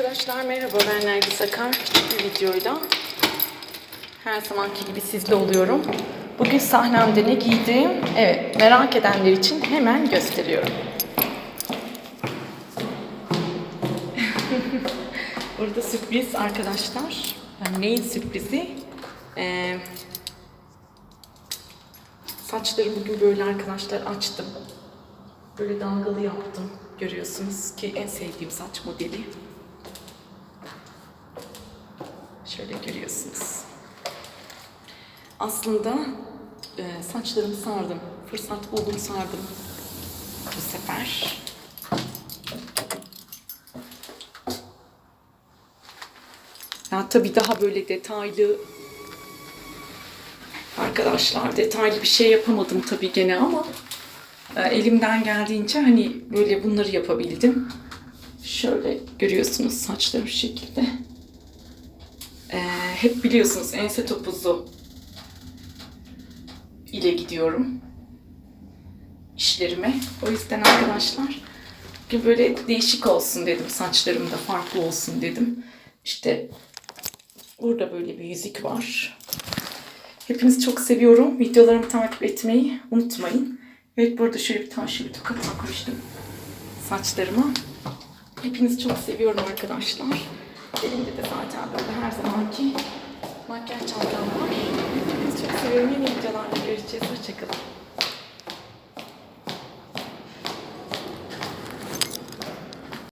Arkadaşlar merhaba ben Nergis Akar bir videoyla her zamanki gibi sizde oluyorum. Bugün sahnemde ne giydim? Evet merak edenler için hemen gösteriyorum. Burada sürpriz arkadaşlar. Yani neyin sürprizi? Ee, saçları bugün böyle arkadaşlar açtım. Böyle dalgalı yaptım. Görüyorsunuz ki en sevdiğim saç modeli. Şöyle görüyorsunuz. Aslında e, saçlarımı sardım. Fırsat buldum sardım. Bu sefer. Ya tabii daha böyle detaylı arkadaşlar detaylı bir şey yapamadım tabii gene ama e, elimden geldiğince hani böyle bunları yapabildim. Şöyle görüyorsunuz saçlarım şu şekilde. Ee, hep biliyorsunuz ense topuzu ile gidiyorum işlerime. O yüzden arkadaşlar bugün böyle değişik olsun dedim. Saçlarım da farklı olsun dedim. İşte burada böyle bir yüzük var. Hepinizi çok seviyorum. Videolarımı takip etmeyi unutmayın. Evet burada şöyle bir tane şöyle toka takmıştım saçlarıma. Hepinizi çok seviyorum arkadaşlar. Elimde de zaten böyle her zamanki makyaj çantam var. Hepinizi çok seviyorum. Yeni videolarda görüşeceğiz. Hoşçakalın.